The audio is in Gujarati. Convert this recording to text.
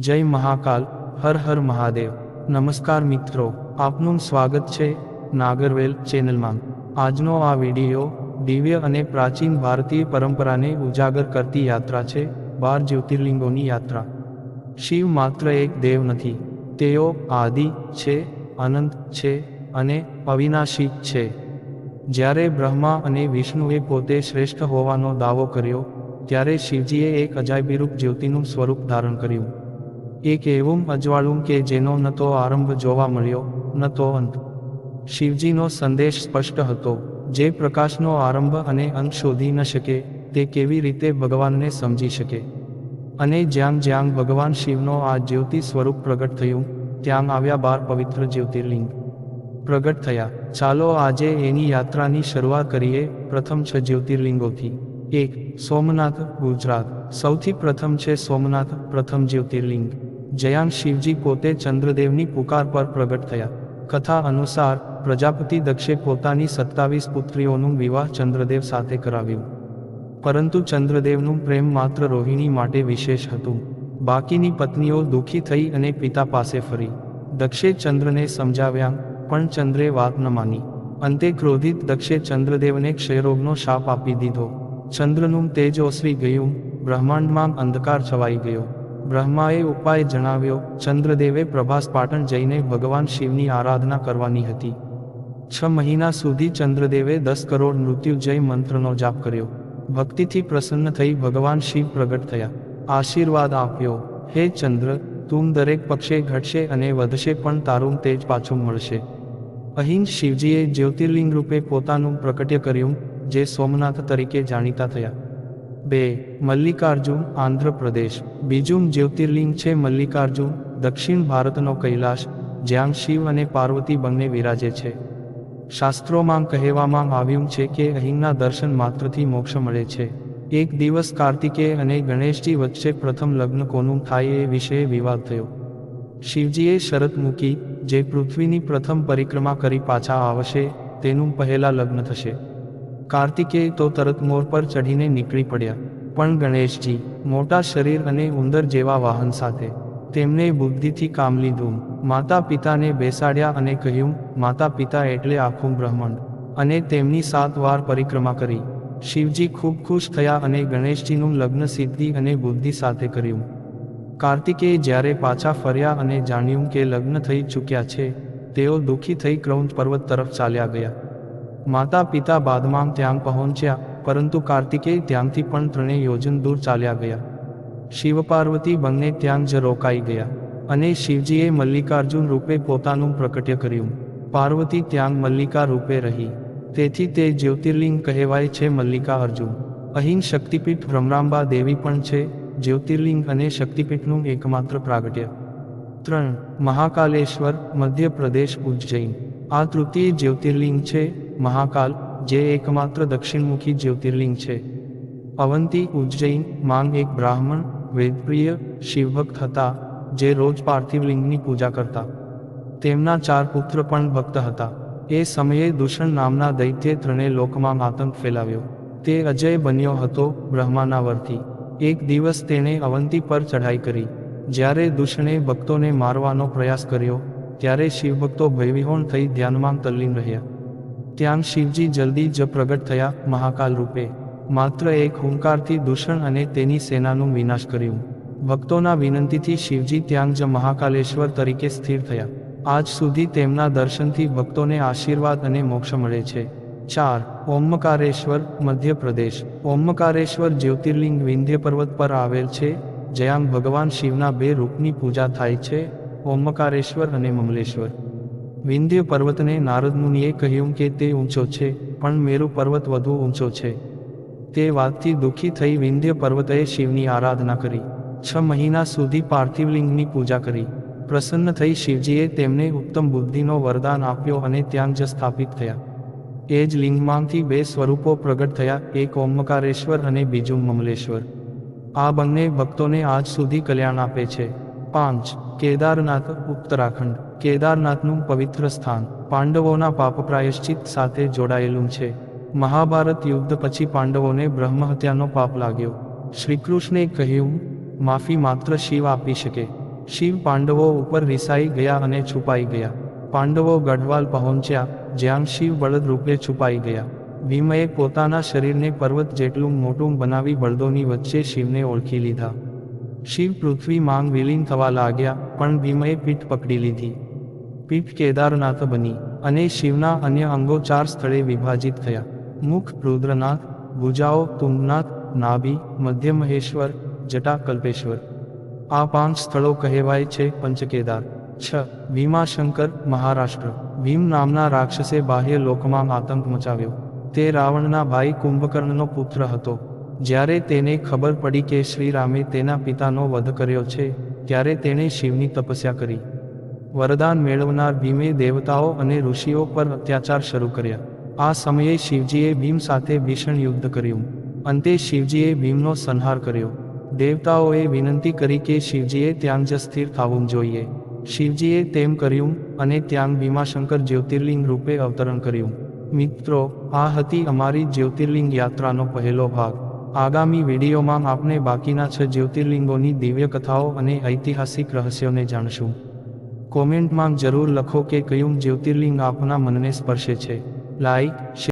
જય મહાકાલ, હર હર મહાદેવ. નમસ્કાર મિત્રો, આપનું સ્વાગત છે નાગરવેલ ચેનલમાં. આજનો આ વિડિયો દિવ્ય અને પ્રાચીન ભારતીય પરંપરાને ઉજાગર કરતી યાત્રા છે, બાર જ્યોતિર્લિંગોની યાત્રા. શિવ માત્ર એક દેવ નથી, તેઓ આદિ છે, અનંત છે અને અવિનાશી છે. જ્યારે બ્રહ્મા અને વિષ્ણુએ પોતે શ્રેષ્ઠ હોવાનો દાવો કર્યો, ત્યારે શિવજીએ એક અજાયબીરૂપ જ્યોતિનું સ્વરૂપ ધારણ કર્યું. એક એવું અજવાળું કે જેનો ન તો આરંભ જોવા મળ્યો, ન તો અંત. શિવજીનો સંદેશ સ્પષ્ટ હતો, જે પ્રકાશનો આરંભ અને અંત શોધી ન શકે, તે કેવી રીતે ભગવાનને સમજી શકે? અને જ્યાં જ્યાં ભગવાન શિવનો આ જ્યોતિ સ્વરૂપ પ્રગટ થયું, ત્યાં આવ્યા બાર પવિત્ર જ્યોતિર્લિંગ. પ્રગટ થયા. ચાલો આજે એની યાત્રાની શરૂઆત કરીએ પ્રથમ છ જ્યોતિર્લિંગોથી. એક, સોમનાથ, ગુજરાત. સૌથી પ્રથમ છે સોમનાથ પ્રથમ જ્યોતિર્લિંગ. જયાં શિવજી પોતે ચંદ્રદેવની પુકાર પર પ્રગટ થયા. કથા અનુસાર, પ્રજાપતિ દક્ષે પોતાની સત્તાવીસ પુત્રીઓનું વિવાહ ચંદ્રદેવ સાથે કરાવ્યું. પરંતુ ચંદ્રદેવનું પ્રેમ માત્ર રોહિણી માટે વિશેષ હતું. બાકીની પત્નીઓ દુઃખી થઈ અને પિતા પાસે ફરી. દક્ષે ચંદ્રને સમજાવ્યા, પણ ચંદ્રે વાત ન માની. અંતે ક્રોધિત દક્ષે ચંદ્રદેવને ક્ષયરોગનો શાપ આપી દીધો. ચંદ્રનું તેજ ઓસરી ગયું, બ્રહ્માંડમાં અંધકાર છવાઈ ગયો. બ્રહ્માએ ઉપાય જણાવ્યો, ચંદ્રદેવે પ્રભાસ પાટણ જઈને ભગવાન શિવની આરાધના કરવાની હતી. છ મહિના સુધી ચંદ્રદેવે દસ કરોડ મૃત્યુજય મંત્રનો જાપ કર્યો. ભક્તિથી પ્રસન્ન થઈ ભગવાન શિવ પ્રગટ થયા. આશીર્વાદ આપ્યો, હે ચંદ્ર, તું દરેક પક્ષે ઘટશે અને વધશે પણ તારું તેજ પાછું મળશે. અહીં શિવજીએ જ્યોતિર્લિંગ રૂપે પોતાનું પ્રકટ્ય કર્યું, જે સોમનાથ તરીકે જાણીતા થયા. બે, મલ્લિકાર્જુન, આંધ્રપ્રદેશ. બીજું જ્યોતિર્લિંગ છે મલ્લિકાર્જુન, દક્ષિણ ભારતનો કૈલાશ, જ્યાં શિવ અને પાર્વતી બંને વિરાજે છે. શાસ્ત્રોમાં કહેવામાં આવ્યું છે કે અહીંના દર્શન માત્રથી મોક્ષ મળે છે. એક દિવસ કાર્તિકેય અને ગણેશજી વચ્ચે પ્રથમ લગ્ન કોનું થાય એ વિશે વિવાદ થયો. શિવજીએ શરત મૂકી, જે પૃથ્વીની પ્રથમ પરિક્રમા કરી પાછા આવશે, તેનું પહેલા લગ્ન થશે. કાર્તિકેય તો તરત મોર પર ચઢીને નીકળી પડ્યા. પણ ગણેશજી, મોટા શરીર અને ઉંદર જેવા વાહન સાથે, તેમને બુદ્ધિથી કામ લીધું માતા પિતાને બેસાડ્યા અને કહ્યું માતા પિતા એટલે આખું બ્રહ્માંડ. અને તેમની સાત વાર પરિક્રમા કરી. શિવજી ખૂબ ખુશ થયા અને ગણેશજીનું લગ્ન સિદ્ધિ અને બુદ્ધિ સાથે કર્યું. કાર્તિકે જ્યારે પાછા ફર્યા અને જાણ્યું કે લગ્ન થઈ ચૂક્યા છે, તેઓ દુઃખી થઈ ક્રૌંચ પર્વત તરફ ચાલ્યા ગયા. માતા પિતા બાદમાં ત્યાં પહોંચ્યા, પરંતુ કાર્તિકેય ત્યાંથી પણ ત્રણેય યોજન દૂર ચાલ્યા ગયા. શિવ પાર્વતી બંને ત્યાં જ રોકાઈ ગયા અને શિવજીએ મલ્લિકાર્જુન રૂપે પોતાનું પ્રકટ્ય કર્યું. પાર્વતી ત્યાં મલ્લિકા રૂપે રહી. તેથી તે જ્યોતિર્લિંગ કહેવાય છે મલ્લિકા અર્જુન અહીં શક્તિપીઠ ભ્રમરાંબા દેવી પણ છે, જ્યોતિર્લિંગ અને શક્તિપીઠનું એકમાત્ર પ્રાગટ્ય. ત્રણ. મહાકાલેશ્વર, મધ્યપ્રદેશ, ઉજ્જૈન. આ તૃતીય જ્યોતિર્લિંગ છે મહાકાલ, જે એકમાત્ર દક્ષિણમુખી જ્યોતિર્લિંગ છે. અવંતી, ઉજ્જૈન, માંગ એક બ્રાહ્મણ, વેદપ્રિય, શિવભક્ત હતા, જે રોજ પાર્થિવ લિંગની પૂજા કરતા. તેમના ચાર પુત્ર પણ ભક્ત હતા. એ સમયે દૂષણ નામના દૈત્યે ત્રણે લોકમાં આતંક ફેલાવ્યો. તે અજય બન્યો હતો બ્રહ્માના વરથી. એક દિવસ તેણે અવંતી પર ચઢાઈ કરી. જ્યારે દૂષણે ભક્તોને મારવાનો પ્રયાસ કર્યો, ત્યારે શિવભક્તો ભયવિહોણ થઈ ધ્યાનમાં તલ્લીન રહ્યા. ત્યાં શિવજી જલ્દી જ પ્રગટ થયા, મહાકાલ રૂપે. માત્ર એક હુંકારથી દૂષણ અને તેની સેનાનું વિનાશ કર્યું. ભક્તોના વિનંતીથી શિવજી ત્યાં જ મહાકાલેશ્વર તરીકે સ્થિર થયા. આજ સુધી તેમના દર્શનથી ભક્તોને આશીર્વાદ અને મોક્ષ મળે છે. ચાર, ઓમકારેશ્વર, મધ્યપ્રદેશ. ઓમકારેશ્વર જ્યોતિર્લિંગ વિંધ્ય પર્વત પર આવેલ છે, જ્યાં ભગવાન શિવના બે રૂપની પૂજા થાય છે, ઓમકારેશ્વર અને મમલેશ્વર વિંધ્ય પર્વતને નારદમુનિએ કહ્યું કે તે ઊંચો છે, પણ મેરુ પર્વત વધુ ઊંચો છે. તે વાતથી દુઃખી થઈ વિંધ્ય પર્વતએ શિવની આરાધના કરી. છ મહિના સુધી પાર્થિવલિંગની પૂજા કરી. પ્રસન્ન થઈ શિવજીએ તેમને ઉત્તમ બુદ્ધિનો વરદાન આપ્યો અને ત્યાં જ સ્થાપિત થયા. એ જ લિંગમાંથી બે સ્વરૂપો પ્રગટ થયા, એક ઓમકારેશ્વર અને બીજું મમલેશ્વર આ બંને ભક્તોને આજ સુધી કલ્યાણ આપે છે. પાંચ, કેદારનાથ, ઉત્તરાખંડ. કેદારનાથનું પવિત્ર સ્થાન. પાંડવોના પાપ પ્રાયશ્ચિત સાથે જોડાયેલું છે. મહાભારત યુદ્ધ પછી પાંડવોને બ્રહ્મહત્યાનો પાપ લાગ્યો. શ્રીકૃષ્ણે કહ્યું, માફી માત્ર શિવ આપી શકે. શિવ પાંડવો ઉપર રિસાઈ ગયા અને છુપાઈ ગયા. પાંડવો ગઢવાલ પહોંચ્યા, જ્યાં શિવ બળદ રૂપે છુપાઈ ગયા. ભીમએ પોતાના શરીરને પર્વત જેટલું મોટું બનાવી બળદોની વચ્ચે શિવને ઓળખી લીધા. શિવ પૃથ્વી માંગ વિલીન થવા લાગ્યા, પણ ભીમએ પીઠ પકડી લીધી. પીઠ કેદારનાથ બની અને શિવના અન્ય અંગો ચાર સ્થળે વિભાજિત થયા. મુખ રુદ્રનાથ, ભુજાઓ તુંગનાથ, નાભી, મધ્ય મહેશ્વર જટા કલ્પેશ્વર આ પાંચ સ્થળો કહેવાય છે પંચકેદાર. છ, ભીમાશંકર, મહારાષ્ટ્ર. ભીમ નામના રાક્ષસે બાહ્ય લોકમાં આતંક મચાવ્યો. તે રાવણના ભાઈ કુંભકર્ણનો પુત્ર હતો. જ્યારે તેને ખબર પડી કે શ્રીરામે તેના પિતાનો વધ કર્યો છે, ત્યારે તેણે શિવની તપસ્યા કરી. વરદાન મેળવનાર ભીમે દેવતાઓ અને ઋષિઓ પર અત્યાચાર શરૂ કર્યા. આ સમયે શિવજીએ ભીમ સાથે ભીષણ યુદ્ધ કર્યું. અંતે શિવજીએ ભીમનો સંહાર કર્યો. દેવતાઓએ વિનંતી કરી કે શિવજીએ ત્યાં જ સ્થિર થવું જોઈએ. શિવજીએ તેમ કર્યું અને ત્યાં ભીમાશંકર જ્યોતિર્લિંગ રૂપે અવતરણ કર્યું. મિત્રો, આ હતી અમારી જ્યોતિર્લિંગ યાત્રાનો પહેલો ભાગ. આગામી વિડીયોમાં આપણે બાકીના છ જ્યોતિર્લિંગોની દિવ્ય કથાઓ અને ઐતિહાસિક રહસ્યોને જાણશું. કોમેન્ટમાં જરૂર લખો કે કયું જ્યોતિર્લિંગ આપના મનને સ્પર્શે છે. લાઈક